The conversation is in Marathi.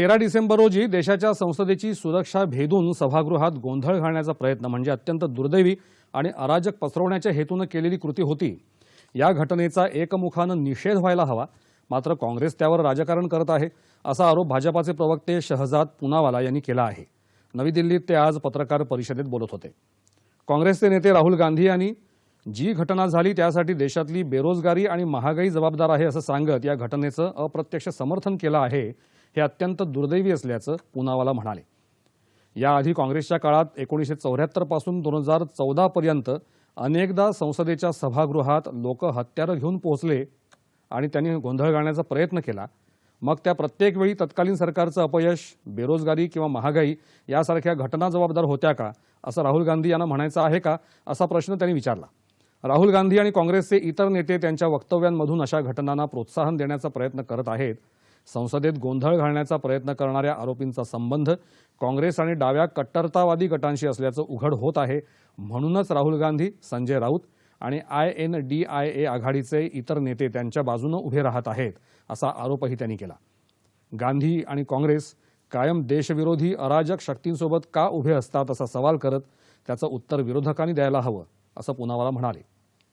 तेरा डिसेंबर रोजी देशाच्या संसदेची सुरक्षा भेदून सभागृहात गोंधळ घालण्याचा प्रयत्न म्हणजे अत्यंत दुर्दैवी आणि अराजक पसरवण्याच्या हेतूनं केलेली कृती होती. या घटनेचा एकमुखानं निषेध व्हायला हवा. मात्र काँग्रेस त्यावर राजकारण करत आहे असा आरोप भाजपाचे प्रवक्ते शहजाद पुनावाला यांनी केला आहे. नवी दिल्लीत ते आज पत्रकार परिषदेत बोलत होते. काँग्रेसचे नेते राहुल गांधी यांनी जी घटना झाली त्यासाठी देशातली बेरोजगारी आणि महागाई जबाबदार आहे असं सांगत या घटनेचं अप्रत्यक्ष समर्थन केलं आहे हे अत्यंत दुर्दैवी असल्याचं पुनावाला म्हणाले. याआधी काँग्रेसच्या काळात एकोणीसशे चौऱ्याहत्तरपासून दोन हजार चौदापर्यंत अनेकदा संसदेच्या सभागृहात लोक हत्यारं घेऊन पोहोचले आणि त्यांनी गोंधळ घालण्याचा प्रयत्न केला. मग त्या प्रत्येक वेळी तत्कालीन सरकारचं अपयश बेरोजगारी किंवा महागाई यासारख्या घटना जबाबदार होत्या का? असं राहुल गांधी यांना म्हणायचं आहे का? असा प्रश्न त्यांनी विचारला. राहुल गांधी आणि काँग्रेसचे इतर नेते त्यांच्या वक्तव्यांमधून अशा घटनांना प्रोत्साहन देण्याचा प्रयत्न करत आहेत. संसदेत गोंधळ घालण्याचा प्रयत्न करणाऱ्या आरोपींचा संबंध काँग्रेस आणि डाव्या कट्टरतावादी गटांशी असल्याचं उघड होत आहे. म्हणूनच राहुल गांधी संजय राऊत आणि I N D I A आघाडीचे इतर नेते त्यांच्या बाजूनं उभे राहत आहेत असा आरोपही त्यांनी केला. गांधी आणि काँग्रेस कायम देशविरोधी अराजक शक्तींसोबत का उभे असतात असा सवाल करत त्याचं उत्तर विरोधकांनी द्यायला हवं असं पुनावाला म्हणाले.